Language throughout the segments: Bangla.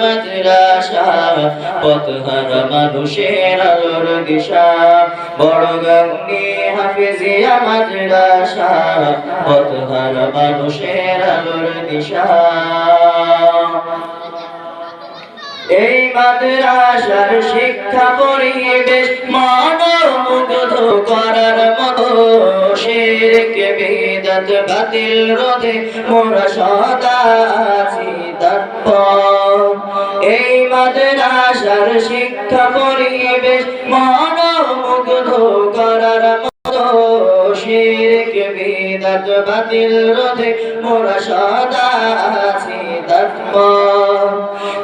মাদ্রাসা, পথহারা মানুষের আলোর দিশা বড় গাঙ্গি মাদ্রাসা, পথহারা মানুষের আলোর দিশা এই মাদ্রাসার শিক্ষা পরিবেশ মানবমুগ্ধ করার মতো। শিরকে বেদাত বাতিল রোধে মোরা সদা আছি। মাদ্রাসার শিক্ষা পরিবেশ করার মতো শিরকে বেদাত বাতিল রোধে মোরা সদা আছি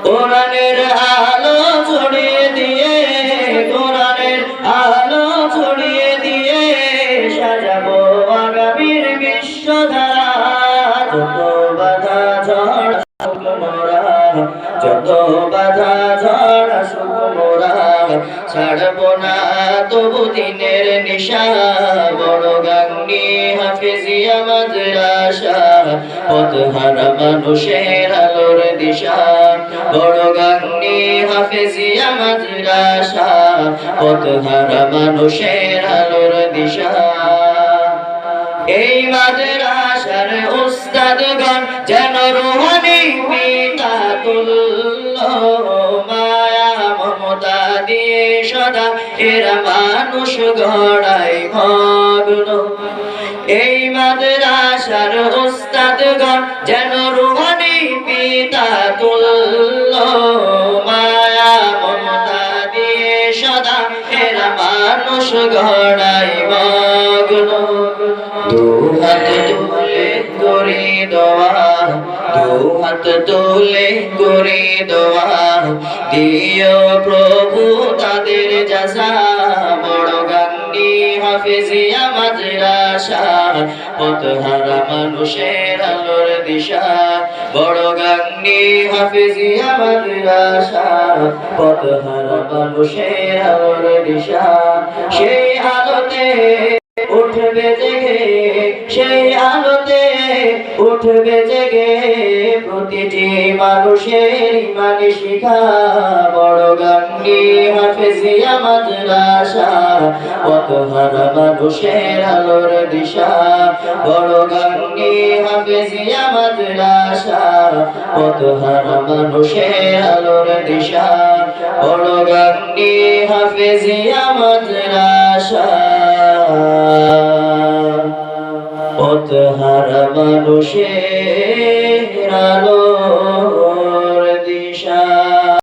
কোরআনের আলো ছড়িয়ে দিয়ে, কোরআনের আলো ছড়িয়ে দিয়ে সাজাবো আগামীর বিশ্বধারা। বাধা ঝড় আসুক মোরা ছাড়বো না তবু দিনের নিশা। বড় গাঙ্গি হাফিজিয়া মাদ্রাসা পথহারা মানুষের আলোর দিশা বড় গাঙ্গি হাফিজিয়া মাদ্রাসা পথহারা মানুষের আলোর দিশা এই মাদ্রাসার উস্তাদগণ যেন রুহানি পিতা তুল্য মায়া মমতা দিয়ে সদা, এরা মানুষ গড়াই মগ্ন। এই মাদ্রাসার উস্তাদগণ যেন রুহানি পিতা তুল্য। মায়া মমতা দিয়ে সদা, এরা মানুষ গড়াই মগ্ন। দু হাত তুলে করে দোয়া দু হাত তুলে করে দোয়া দিও প্রভু তাদের যাসা বড় গাঙ্গি হাফেজিয়া মাদ্রাসা পথহারা মানুষের আলোর দিশা। বড় গাঙ্গি হাফেজিয়া মাদ্রাসা পথহারা মানুষের আলোর দিশা। সেই আলোতে উঠবে জেগে সেই উঠবে জেগে প্রতিটি মানুষের ইমানি শিখা। বড় গাঙ্গি হাফেজিয়া, মাদ্রাসা পথহারা মানুষের আলোর দিশা। বড় গাঙ্গি হাফেজিয়া, মাদ্রাসা পথহারা মানুষের আলোর দিশা। বড় গাঙ্গি হাফেজিয়া, মাদ্রাসা পথহারা মানুষের দিশা